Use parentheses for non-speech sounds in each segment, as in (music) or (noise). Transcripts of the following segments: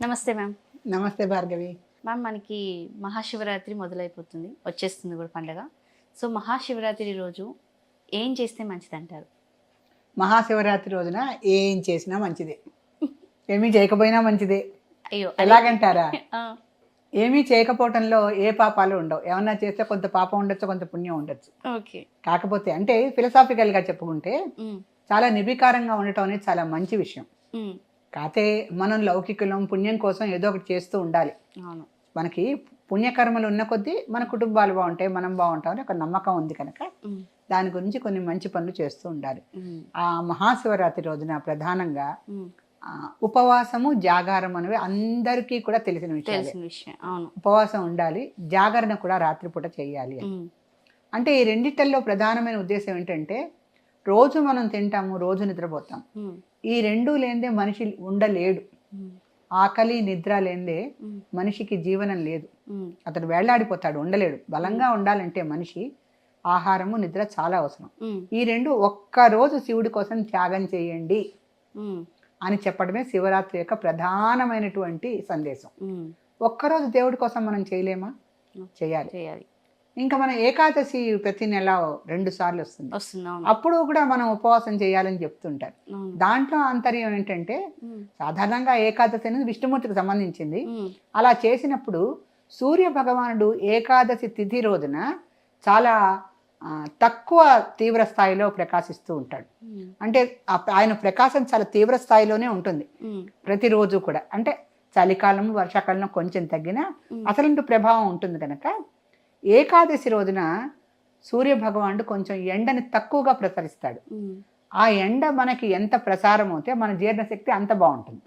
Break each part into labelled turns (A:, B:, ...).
A: నమస్తే మ్యామ్.
B: నమస్తే భార్గవి.
A: మ్యామ్ మనకి మహాశివరాత్రి మొదలైపోతుంది. వచ్చేస్తుంది కూడా పండగ. సో మహాశివరాత్రి రోజు ఏం చేస్తే మంచిది అంటారు
B: మహాశివరాత్రి రోజున ఏం చేసినా మంచిదే. ఏమీ చేయకపోయినా మంచిదే.
A: అయ్యో
B: ఎలాగంటారా? (laughs) ఏమీ చేయకపోవటంలో ఏ పాపాలు ఉండవు. ఏమన్నా చేస్తే కొంత పాపం ఉండొచ్చు కొంత పుణ్యం ఉండొచ్చు.
A: ఓకే.
B: కాకపోతే అంటే ఫిలసాఫికల్గా చెప్పుకుంటే చాలా నిర్వికారంగా ఉండటం అనేది చాలా మంచి విషయం. కాకపోతే మనం లౌకికులం పుణ్యం కోసం ఏదో ఒకటి చేస్తూ ఉండాలి.
A: అవును.
B: మనకి పుణ్యకర్మలు ఉన్న కొద్దీ మన కుటుంబాలు బాగుంటాయి మనం బాగుంటామని ఒక నమ్మకం ఉంది కనుక దాని గురించి కొన్ని మంచి పనులు చేస్తూ ఉండాలి. ఆ మహాశివరాత్రి రోజున ప్రధానంగా ఉపవాసము జాగారం అనేవి అందరికీ కూడా తెలిసిన
A: విషయం
B: ఉపవాసం ఉండాలి జాగరణ కూడా రాత్రిపూట చేయాలి అంటే ఈ రెండిటల్లో ప్రధానమైన ఉద్దేశం ఏంటంటే రోజు మనం తింటాము రోజు నిద్రపోతాం. ఈ రెండు లేనిదే మనిషి ఉండలేడు. ఆకలి నిద్ర లేనిదే
A: ఉమ్,
B: మనిషికి జీవనం లేదు. అతడు వేళ్ళాడిపోతాడు ఉండలేడు. బలంగా ఉండాలంటే మనిషి ఆహారము నిద్ర చాలా అవసరం. ఈ రెండు ఒక్క రోజు శివుడి కోసం త్యాగం చేయండి అని చెప్పడమే శివరాత్రి యొక్క ప్రధానమైనటువంటి సందేశం. ఒక్కరోజు దేవుడి కోసం మనం చేయలేమా? చేయాలి.
A: చేయాలి.
B: ఇంకా మన ఏకాదశి ప్రతి నెల రెండు సార్లు వస్తుంది. అప్పుడు కూడా మనం ఉపవాసం చేయాలని చెప్తుంటారు. దాంట్లో ఆంతర్యం ఏంటంటే సాధారణంగా ఏకాదశి అనేది విష్ణుమూర్తికి సంబంధించింది. అలా చేసినప్పుడు సూర్య భగవానుడు ఏకాదశి తిథి రోజున చాలా తక్కువ తీవ్ర స్థాయిలో ప్రకాశిస్తూ ఉంటాడు. అంటే ఆయన ప్రకాశం చాలా తీవ్ర స్థాయిలోనే ఉంటుంది. ప్రతిరోజు కూడా. అంటే చలికాలం వర్షాకాలంలో కొంచెం తగ్గినా. అసలు ప్రభావం ఉంటుంది కనుక ఏకాదశి రోజున సూర్య భగవానుడు కొంచెం ఎండని తక్కువగా ప్రసరిస్తాడు. ఆ ఎండ మనకి ఎంత ప్రసారం అవుతే మన జీర్ణశక్తి అంత బాగుంటుంది.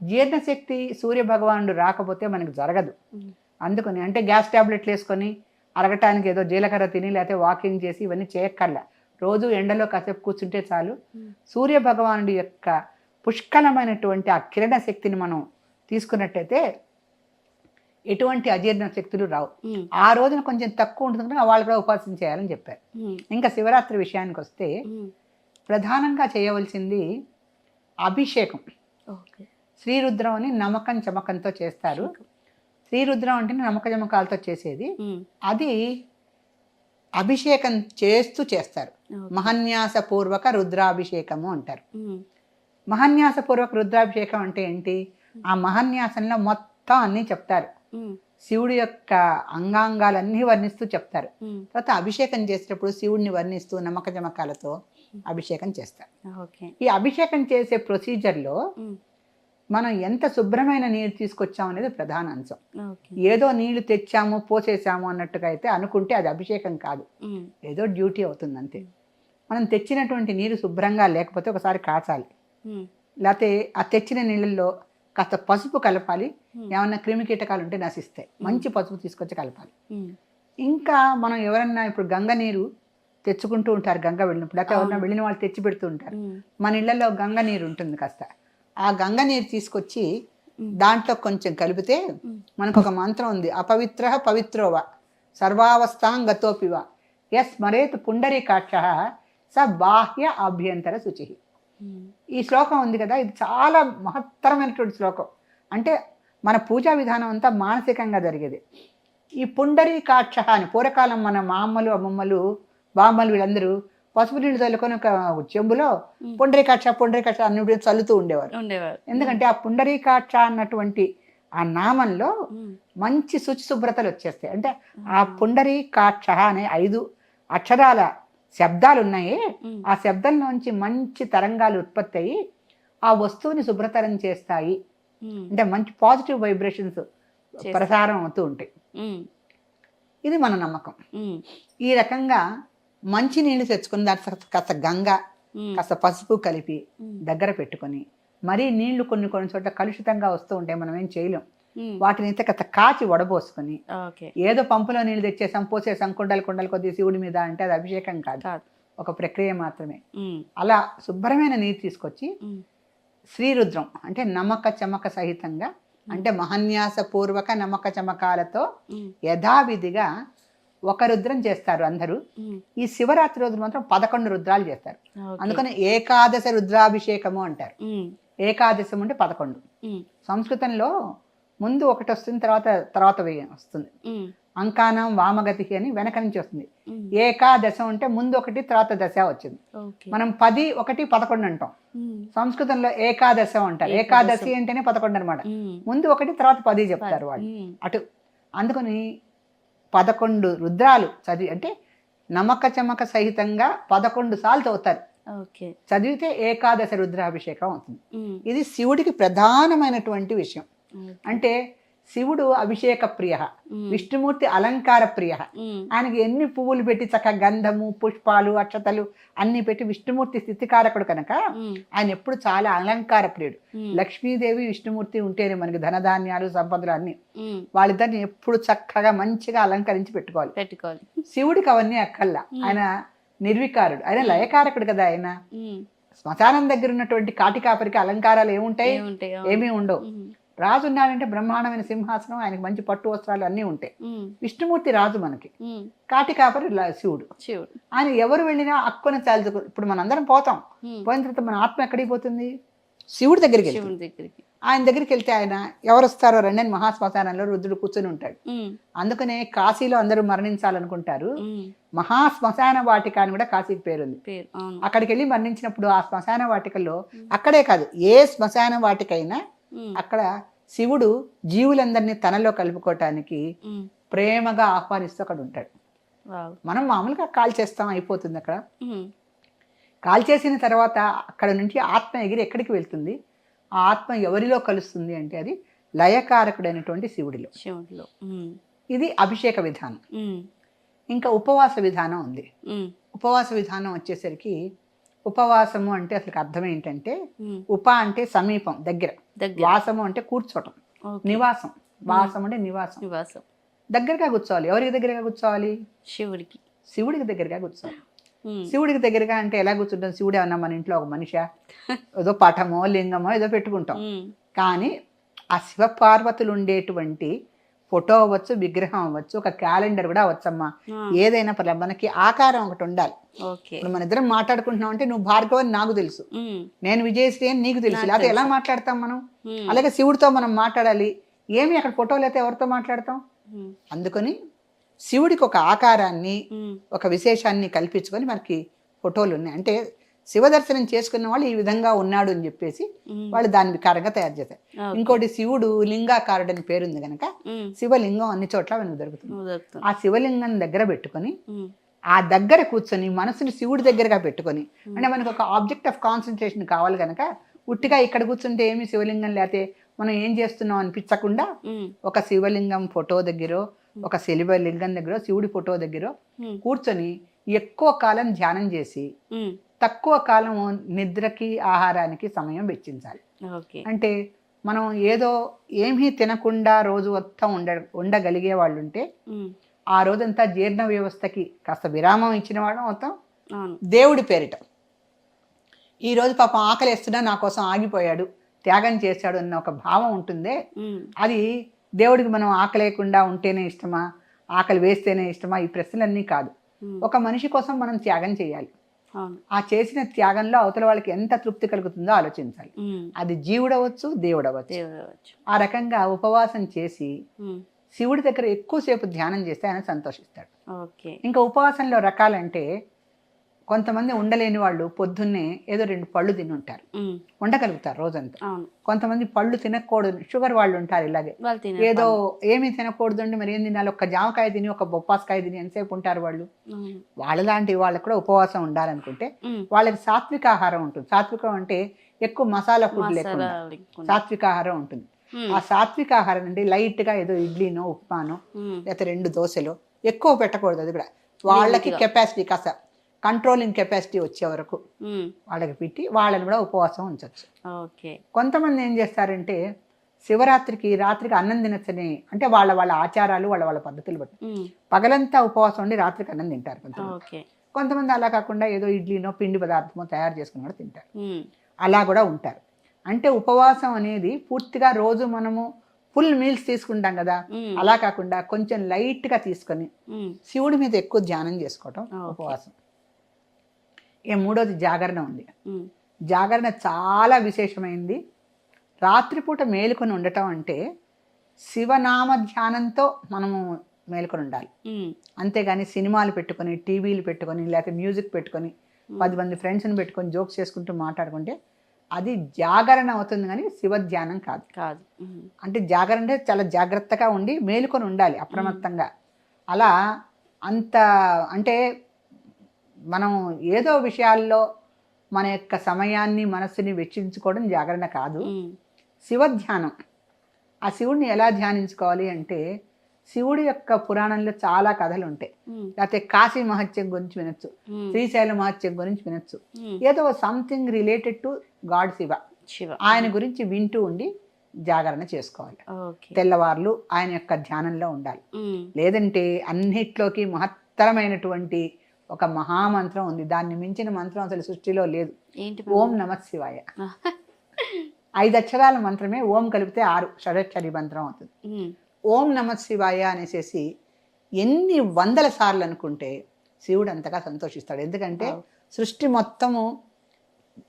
B: జీర్ణశక్తి సూర్య భగవానుడు రాకపోతే మనకు జరగదు. అందుకని అంటే గ్యాస్ ట్యాబ్లెట్లు వేసుకొని అరగటానికి ఏదో జీలకర్ర తిని లేకపోతే వాకింగ్ చేసి ఇవన్నీ చేయక్కర్లా. రోజు ఎండలో కాసేపు కూర్చుంటే చాలు. సూర్య భగవానుడి యొక్క పుష్కలమైనటువంటి ఆ కిరణ శక్తిని మనం తీసుకున్నట్టయితే ఎటువంటి అజీర్ణ శక్తులు రావు. ఆ రోజున కొంచెం తక్కువ ఉంటుంది కనుక వాళ్ళు కూడా ఉపాసన చేయాలని చెప్పారు ఇంకా శివరాత్రి విషయానికి వస్తే ప్రధానంగా చేయవలసింది అభిషేకం. శ్రీరుద్రం అని నమ్మకం చమకంతో చేస్తారు. శ్రీరుద్రం అంటే నమ్మక చమకాలతో చేసేది. అది అభిషేకం చేస్తూ చేస్తారు. మహన్యాసపూర్వక రుద్రాభిషేకము అంటారు. మహన్యాసపూర్వక రుద్రాభిషేకం అంటే ఏంటి? ఆ మహన్యాసంలో మొత్తం అన్నీ చెప్తారు. శివుడి యొక్క అంగాంగాలన్నీ వర్ణిస్తూ చెప్తారు. తర్వాత అభిషేకం చేసేటప్పుడు శివుడిని వర్ణిస్తూ నమ్మక జమకాలతో అభిషేకం చేస్తారు.
A: ఓకే.
B: ఈ అభిషేకం చేసే ప్రొసీజర్లో మనం ఎంత శుభ్రమైన నీరు తీసుకొచ్చాం అనేది ప్రధాన అంశం. ఏదో నీళ్ళు తెచ్చాము పోసేసాము అన్నట్టుగా అయితే అనుకుంటే అది అభిషేకం కాదు. ఏదో డ్యూటీ అవుతుంది అంతే మనం తెచ్చినటువంటి నీరు శుభ్రంగా లేకపోతే ఒకసారి కాచాలి. లేకపోతే ఆ తెచ్చిన నీళ్ళల్లో కాస్త పసుపు కలపాలి. ఏమన్నా క్రిమి కీటకాలు ఉంటే నశిస్తాయి మంచి పసుపు తీసుకొచ్చి కలపాలి. ఇంకా మనం ఎవరన్నా ఇప్పుడు గంగ నీరు తెచ్చుకుంటూ ఉంటారు గంగ వెళ్ళినప్పుడు. లేకపోతే ఎవరన్నా వెళ్ళిన వాళ్ళు తెచ్చి పెడుతూ ఉంటారు. మన ఇళ్ళలో గంగ నీరు ఉంటుంది కాస్త. ఆ గంగ నీరు తీసుకొచ్చి. దాంట్లో కొంచెం కలిపితే. మనకు ఒక మంత్రం ఉంది. అపవిత్ర పవిత్రోవ సర్వావస్థాం గతోపివ. ఎస్ మరేత్ పుండరీకాక్ష స బాహ్య ఆభ్యంతర శుచి. ఈ శ్లోకం ఉంది కదా ఇది చాలా మహత్తరమైనటువంటి శ్లోకం. అంటే మన పూజా విధానం అంతా మానసికంగా జరిగేది. ఈ పుండరీకాక్ష అని పూర్వకాలం మన మా అమ్మలు అమ్మమ్మలు బామ్మలు వీళ్ళందరూ పసుపు నీళ్ళు చల్లుకొని ఒక చెంబులో. పుండరీకాక్ష పుండరీకాక్ష అన్ని చల్లుతూ ఉండేవారు.
A: ఉండేవారు.
B: ఎందుకంటే ఆ పుండరీకాక్ష అన్నటువంటి ఆ నామంలో మంచి శుచి శుభ్రతలు వచ్చేస్తాయి. అంటే ఆ పుండరీకాక్ష అనే ఐదు అక్షరాల శబ్దాలు ఉన్నాయి ఆ శబ్దంలోంచి మంచి తరంగాలు ఉత్పత్తి అయ్యి ఆ వస్తువుని శుభ్రతరం చేస్తాయి. అంటే మంచి పాజిటివ్ వైబ్రేషన్స్. ప్రసారం అవుతూ ఉంటాయి. ఇది మన నమ్మకం. ఈ రకంగా మంచి నీళ్ళు తెచ్చుకుని దాంట్లో కాస్త గంగ కాస్త పసుపు కలిపి దగ్గర పెట్టుకొని మరీ నీళ్ళు కొన్ని కొన్ని చోట్ల కలుషితంగా వస్తూ ఉంటాయి. మనం ఏం చేయలేం. వాటిని అయితే కాస్త కాచి వడబోసుకొని ఏదో పంపులో నీళ్ళు తెచ్చేసాం పోసేసాం కుండలు కుండలు కొద్ది శివుడి మీద అంటే అది అభిషేకం కాదు. ఒక ప్రక్రియ మాత్రమే.
A: ఉమ్,
B: అలా శుభ్రమైన నీరు తీసుకొచ్చి
A: ఉమ్,
B: శ్రీరుద్రం అంటే నమ్మక చమక సహితంగా అంటే మహన్యాసపూర్వక నమ్మక చమకాలతో యథావిధిగా ఒక రుద్రం చేస్తారు అందరూ. ఈ శివరాత్రి రోజు మాత్రం పదకొండు రుద్రాలు చేస్తారు. అందుకని ఏకాదశ రుద్రాభిషేకము అంటారు. ఏకాదశం అంటే పదకొండు. సంస్కృతంలో ముందు ఒకటి వస్తుంది తర్వాత తర్వాత వస్తుంది. అంకానం వామగతి అని వెనక నుంచి వస్తుంది. ఏకాదశం అంటే ముందు ఒకటి తర్వాత దశ వచ్చింది. మనం పది ఒకటి పదకొండు అంటాం. సంస్కృతంలో ఏకాదశం అంటారు.
A: ఏకాదశం.
B: అంటేనే పదకొండు అనమాట ముందు ఒకటి తర్వాత పది చెప్తారు వాళ్ళు. అటు అందుకని పదకొండు రుద్రాలు చదివి అంటే నమ్మక చమక సహితంగా పదకొండు సార్లు చదువుతారు. చదివితే ఏకాదశ రుద్రాభిషేకం అవుతుంది. ఇది శివుడికి ప్రధానమైనటువంటి విషయం. అంటే శివుడు అభిషేక ప్రియ విష్ణుమూర్తి అలంకార ప్రియ. ఆయనకి ఎన్ని పువ్వులు పెట్టి చక్క గంధము పుష్పాలు అక్షతలు అన్ని పెట్టి విష్ణుమూర్తి స్థితికారకుడు కనుక ఆయన ఎప్పుడు చాలా అలంకార ప్రియుడు. లక్ష్మీదేవి విష్ణుమూర్తి ఉంటేనే మనకి ధనధాన్యాలు సంపదలు అన్ని. వాళ్ళిద్దరిని ఎప్పుడు చక్కగా మంచిగా అలంకరించి పెట్టుకోవాలి.
A: పెట్టుకోవాలి.
B: శివుడికి అవన్నీ అక్కల్లా ఆయన నిర్వికారుడు. ఆయన లయకారకుడు కదా ఆయన. శ్మశానం దగ్గర ఉన్నటువంటి కాటికాపరికి అలంకారాలు ఏముంటాయి? ఏమీ ఉండవు. రాజు ఉన్నాడంటే బ్రహ్మాండమైన సింహాసనం ఆయనకి మంచి పట్టు వస్త్రాలు అన్నీ ఉంటాయి. విష్ణుమూర్తి రాజు మనకి.
A: ఉమ్,
B: కాటికాపరి ల- శివుడు.
A: శివుడు.
B: ఆయన ఎవరు వెళ్ళినా అక్కున చాలు ఇప్పుడు మనందరం పోతాం. పోయిన తర్వాత మన ఆత్మ ఎక్కడికి పోతుంది? శివుడి దగ్గరికి
A: దగ్గరికి.
B: ఆయన దగ్గరికి వెళ్తే ఆయన ఎవరు వస్తారో రెండని మహాశ్మశానంలో రుద్రుడు కూర్చొని ఉంటాడు. అందుకనే కాశీలో అందరూ మరణించాలనుకుంటారు. మహాశ్మశాన వాటిక అని కూడా కాశీకి పేరుంది. అక్కడికి వెళ్ళి మరణించినప్పుడు ఆ శ్మశాన వాటికల్లో అక్కడే కాదు ఏ శ్మశాన వాటికైనా అక్కడ శివుడు జీవులందరినీ తనలో కలుపుకోవటానికి ప్రేమగా ఆహ్వానిస్తూ అక్కడ ఉంటాడు. మనం మామూలుగా కాల్ చేస్తాం అయిపోతుంది అక్కడ. కాల్ చేసిన తర్వాత అక్కడ నుంచి ఆత్మ ఎగిరి ఎక్కడికి వెళ్తుంది? ఆ ఆత్మ ఎవరిలో కలుస్తుంది అంటే అది లయకారకుడైనటువంటి శివుడిలో.
A: శివుడిలో.
B: ఇది అభిషేక విధానం. ఇంకా ఉపవాస విధానం ఉంది. ఉపవాస విధానం వచ్చేసరికి ఉపవాసము అంటే అసలు అర్థం ఏంటంటే ఉప అంటే సమీపం దగ్గర. వాసము అంటే కూర్చోవటం
A: ఓకే.
B: నివాసం. వాసం అంటే నివాసం.
A: నివాసం.
B: దగ్గరగా కూర్చోవాలి. ఎవరికి దగ్గరగా కూర్చోవాలి?
A: శివుడికి.
B: శివుడికి దగ్గరగా కూర్చోవాలి. శివుడికి దగ్గరగా అంటే ఎలా కూర్చుంటాం? శివుడు ఏమన్నా మన ఇంట్లో ఒక మనిషా. (laughs) ఏదో పటమో లింగమో ఏదో పెట్టుకుంటాం. కానీ ఆ శివపార్వతులు ఉండేటువంటి ఫోటో అవ్వచ్చు విగ్రహం అవ్వచ్చు ఒక క్యాలెండర్ కూడా అవచ్చమ్మా ఏదైనా పర్లేదు మనకి ఆకారం ఒకటి ఉండాలి. ఇప్పుడు మన ఇద్దరం మాట్లాడుకుంటున్నాం అంటే నువ్వు భార్గవ్ అని నాకు తెలుసు. నేను విజయశ్రీ అని నీకు తెలుసు. లేకపోతే ఎలా. మాట్లాడతాం మనం? అలాగే శివుడితో మనం మాట్లాడాలి. ఏమి అక్కడ ఫోటోలు అయితే ఎవరితో మాట్లాడతాం? అందుకని శివుడికి ఒక ఆకారాన్ని ఒక విశేషాన్ని కల్పించుకొని మనకి ఫోటోలు ఉన్నాయి. అంటే శివ దర్శనం చేసుకున్న వాళ్ళు ఈ విధంగా ఉన్నాడు అని చెప్పేసి వాళ్ళు దాని వికారంగా తయారు చేశారు. ఇంకోటి శివుడు లింగాకారుడు అని పేరుంది కనుక శివలింగం అన్ని చోట్ల మనకు దొరుకుతుంది. ఆ శివలింగం దగ్గర పెట్టుకొని ఆ దగ్గర కూర్చొని మనసుని శివుడి దగ్గరగా పెట్టుకొని అంటే మనకు ఒక ఆబ్జెక్ట్ ఆఫ్ కాన్సన్ట్రేషన్ కావాలి కనుక ఉట్టిగా ఇక్కడ కూర్చుంటే ఏమి శివలింగం లేకపోతే మనం ఏం చేస్తున్నాం అనిపించకుండా ఒక శివలింగం ఫోటో దగ్గర ఒక శివలింగం దగ్గర శివుడి ఫోటో దగ్గర కూర్చొని ఎక్కువ కాలం ధ్యానం చేసి తక్కువ కాలం నిద్రకి ఆహారానికి సమయం వెచ్చించాలి.
A: ఓకే.
B: అంటే మనం ఏదో ఏమీ తినకుండా రోజు మొత్తం ఉండ ఉండగలిగే వాళ్ళు ఉంటే ఆ రోజంతా జీర్ణ వ్యవస్థకి కాస్త విరామం ఇచ్చిన వాడు మొత్తం దేవుడి పేరిట. ఈ రోజు పాపం ఆకలిస్తున్నా నా కోసం ఆగిపోయాడు త్యాగం చేశాడు అన్న ఒక భావం ఉంటుందే. అది దేవుడికి మనం ఆకలేయకుండా ఉంటేనే ఇష్టమా? ఆకలి వేస్తేనే ఇష్టమా? ఈ ప్రశ్నలన్నీ కాదు. ఒక మనిషి కోసం మనం త్యాగం చేయాలి. ఆ చేసిన త్యాగంలో అవతల వాళ్ళకి ఎంత తృప్తి కలుగుతుందో ఆలోచించాలి. అది జీవుడవచ్చు దేవుడవచ్చు. ఆ రకంగా ఉపవాసం చేసి శివుడి దగ్గర ఎక్కువసేపు ధ్యానం చేస్తే ఆయన సంతోషిస్తాడు.
A: ఓకే.
B: ఇంకా ఉపవాసంలో రకాలంటే కొంతమంది ఉండలేని వాళ్ళు పొద్దున్నే ఏదో రెండు పళ్ళు తిని ఉంటారు ఉండగలుగుతారు రోజంతా. కొంతమంది పళ్ళు తినకూడదు. షుగర్ వాళ్ళు ఉంటారు ఇలాగే.
A: వాళ్ళు
B: ఏదో ఏమీ తినకూడదు అంటే మరి ఏం తినాలి? ఒక జామకాయ తిని ఒక బొప్పాసకాయ తిని ఎంతసేపు ఉంటారు వాళ్ళు?
A: అవును.
B: వాళ్ళలాంటి వాళ్ళకు కూడా ఉపవాసం ఉండాలనుకుంటే వాళ్ళకి సాత్విక ఆహారం ఉంటుంది. సాత్వికం అంటే ఎక్కువ మసాలా ఫుడ్ లేకుండా. సాత్విక ఆహారం ఉంటుంది. ఆ సాత్విక ఆహారం అంటే లైట్గా ఏదో ఇడ్లీనో ఉప్మానో లేకపోతే రెండు దోశలు ఎక్కువ పెట్టకూడదు అది కూడా. వాళ్ళకి. కెపాసిటీ కాస్త కంట్రోలింగ్ కెపాసిటీ వచ్చే వరకు వాళ్ళకి పెట్టి వాళ్ళని కూడా ఉపవాసం ఉంచవచ్చు
A: ఓకే.
B: కొంతమంది ఏం చేస్తారంటే శివరాత్రికి రాత్రికి అన్నం తినచ్చని అంటే వాళ్ళ వాళ్ళ ఆచారాలు వాళ్ళ వాళ్ళ పద్ధతులు బట్టి పగలంతా ఉపవాసం ఉండి రాత్రికి అన్నం తింటారు కొంతమంది. అలా కాకుండా ఏదో ఇడ్లీనో పిండి పదార్థమో తయారు చేసుకుని కూడా తింటారు. అలా కూడా ఉంటారు. అంటే ఉపవాసం అనేది పూర్తిగా రోజు మనము ఫుల్ మీల్స్ తీసుకుంటాం కదా. అలా కాకుండా కొంచెం లైట్గా తీసుకొని శివుడి మీద ఎక్కువ ధ్యానం చేసుకోవటం. ఉపవాసం. ఏ మూడోది జాగరణ ఉంది. జాగరణ చాలా విశేషమైంది. రాత్రిపూట మేలుకొని ఉండటం అంటే శివనామ ధ్యానంతో మనము మేలుకొని ఉండాలి. అంతేగాని సినిమాలు పెట్టుకొని టీవీలు పెట్టుకొని లేకపోతే మ్యూజిక్ పెట్టుకొని పది మంది ఫ్రెండ్స్ని పెట్టుకొని జోక్స్ చేసుకుంటూ మాట్లాడుకుంటే అది జాగరణ అవుతుంది కానీ శివ ధ్యానం కాదు.
A: కాదు.
B: అంటే జాగరణ అంటే చాలా జాగ్రత్తగా ఉండి మేలుకొని ఉండాలి అప్రమత్తంగా. అలా అంత అంటే మనం ఏదో విషయాల్లో మన యొక్క సమయాన్ని మనస్సుని వెచ్చించుకోవడం జాగరణ కాదు.
A: ఉమ్,
B: శివ ధ్యానం ఆ శివుడిని ఎలా ధ్యానించుకోవాలి అంటే శివుడి యొక్క పురాణంలో చాలా కథలు ఉంటాయి లేకపోతే కాశీ మహత్యం గురించి వినొచ్చు శ్రీశైల మహత్యం గురించి వినొచ్చు. ఏదో something related to god Shiva.
A: Shiva.
B: ఆయన గురించి వింటూ ఉండి జాగరణ చేసుకోవాలి. తెల్లవార్లు ఆయన యొక్క ధ్యానంలో ఉండాలి. లేదంటే అన్నిట్లోకి మహత్తరమైనటువంటి ఒక మహామంత్రం ఉంది. దాన్ని మించిన మంత్రం అసలు సృష్టిలో లేదు.
A: ఏంటి
B: ఓం నమ శివాయ. ఐదు అక్షరాల మంత్రమే ఓం కలిపితే ఆరు. షడక్షరి మంత్రం అవుతుంది. ఓం నమ శివాయ అనేసేసి ఎన్ని వందల సార్లు అనుకుంటే శివుడు అంతగా సంతోషిస్తాడు. ఎందుకంటే. సృష్టి మొత్తము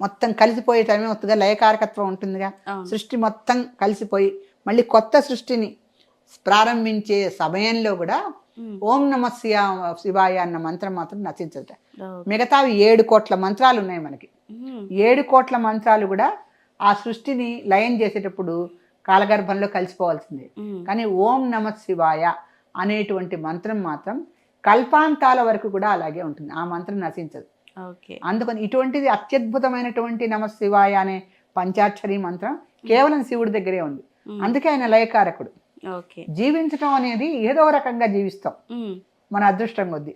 B: మొత్తం కలిసిపోయే వస్తుందిగా. లయకారకత్వం ఉంటుందిగా. సృష్టి మొత్తం కలిసిపోయి మళ్ళీ కొత్త సృష్టిని ప్రారంభించే సమయంలో కూడా ఓం నమ శివా శివాయ అన్న మంత్రం మాత్రం నశించట
A: ఓకే.
B: మిగతావి ఏడు కోట్ల మంత్రాలు ఉన్నాయి మనకి. ఏడు కోట్ల మంత్రాలు కూడా ఆ సృష్టిని లయం చేసేటప్పుడు కాలగర్భంలో కలిసిపోవాల్సిందే. కానీ ఓం నమ శివాయ అనేటువంటి మంత్రం మాత్రం కల్పాంతాల వరకు కూడా అలాగే ఉంటుంది. ఆ మంత్రం నశించదు. అందుకని ఇటువంటిది అత్యద్భుతమైనటువంటి నమ శివాయ అనే పంచాక్షరి మంత్రం కేవలం శివుడి దగ్గరే ఉంది. అందుకే ఆయన లయకారకుడు. జీవించటం అనేది ఏదో రకంగా జీవిస్తాం. మన అదృష్టం కొద్దీ.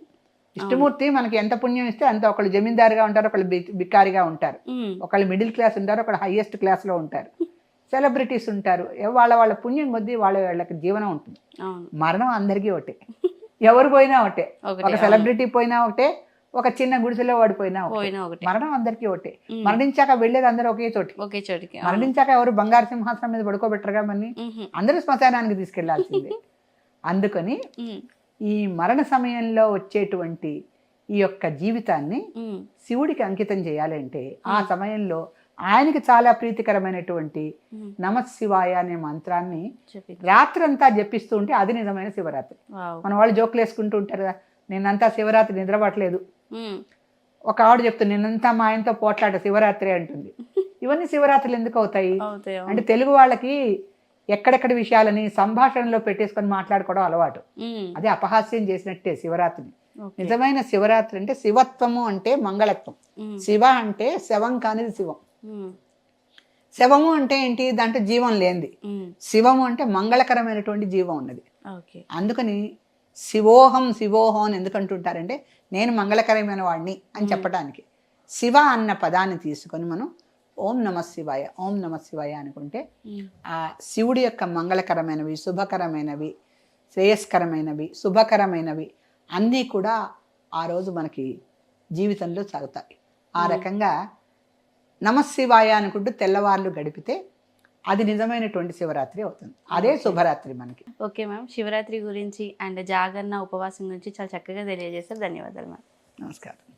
B: ఇష్టమూర్తి మనకి ఎంత పుణ్యం ఇస్తే అంత ఒకళ్ళు జమీందారుగా ఉంటారు ఒకళ్ళు బి- బిక్కారిగా ఉంటారు. ఒకళ్ళు మిడిల్ క్లాస్ ఉంటారు ఒకళ్ళు హైయెస్ట్ క్లాస్లో ఉంటారు. సెలబ్రిటీస్ ఉంటారు. వాళ్ళ వాళ్ళ పుణ్యం కొద్దీ వాళ్ళ వాళ్ళకి జీవనం ఉంటుంది. మరణం అందరికీ ఒకటే. ఎవరు పోయినా ఒకటే, ఒక సెలబ్రిటీ పోయినా ఒకటే. ఒక చిన్న గుడిసెలో వాడు పోయినా ఒకటే.
A: పోయినా ఒకటే.
B: మరణం అందరికీ ఒకటే. మరణించాక వెళ్ళేది అందరూ ఒకే చోటి
A: ఒకే చోటికి.
B: మరణించాక ఎవరు బంగారు సింహాసనం మీద పడుకోబెట్టరుగా మన్ని
A: ఉహు,
B: అందరూ శ్మశానానికి తీసుకెళ్ళాల్సిందే. (laughs) అందుకని ఈ మరణ సమయంలో వచ్చేటువంటి ఈ యొక్క జీవితాన్ని శివుడికి అంకితం చేయాలంటే ఆ సమయంలో ఆయనకి చాలా ప్రీతికరమైనటువంటి నమశివాయ అనే మంత్రాన్ని రాత్రంతా జపిస్తూ ఉంటే అది నిజమైన శివరాత్రి. మన వాళ్ళు జోకులు వేసుకుంటూ ఉంటారు కదా నేనంతా శివరాత్రి నిద్రపట్టలేదు. ఒక ఆవిడ చెప్తుంది నిన్నంతా మా ఆయనతో పోట్లాట శివరాత్రి అంటుంది. (laughs) ఇవన్నీ శివరాత్రులు ఎందుకు అవుతాయి. అంటే తెలుగు వాళ్ళకి ఎక్కడెక్కడ విషయాలని సంభాషణలో పెట్టేసుకొని మాట్లాడుకోవడం అలవాటు. అదే అపహాస్యం చేసినట్టే శివరాత్రిని. నిజమైన శివరాత్రి అంటే శివత్వము అంటే మంగళత్వం. శివ అంటే శవం కానిది శివం. శవము అంటే ఏంటి? దాంట్లో జీవం లేనిది. శివము అంటే మంగళకరమైనటువంటి జీవం ఉన్నది.
A: ఓకే.
B: అందుకని శివోహం శివోహం అని ఎందుకు అంటుంటారంటే నేను మంగళకరమైన వాడిని అని చెప్పడానికి. శివ అన్న పదాన్ని తీసుకొని మనం ఓం నమ శివాయ ఓం నమ శివాయ అనుకుంటే ఆ శివుడి యొక్క మంగళకరమైనవి శుభకరమైనవి శ్రేయస్కరమైనవి శుభకరమైనవి అన్నీ కూడా ఆ రోజు మనకి జీవితంలో సాగుతాయి ఆ రకంగా నమశివాయ అనుకుంటూ తెల్లవార్లు గడిపితే అది నిజమైనటువంటి శివరాత్రి అవుతుంది. అదే శుభరాత్రి మనకి.
A: Okay ma'am. శివరాత్రి గురించి అండ్ జాగరణ ఉపవాసం గురించి చాలా చక్కగా తెలియజేశారు. ధన్యవాదాలు మ్యామ్.
B: నమస్కారం.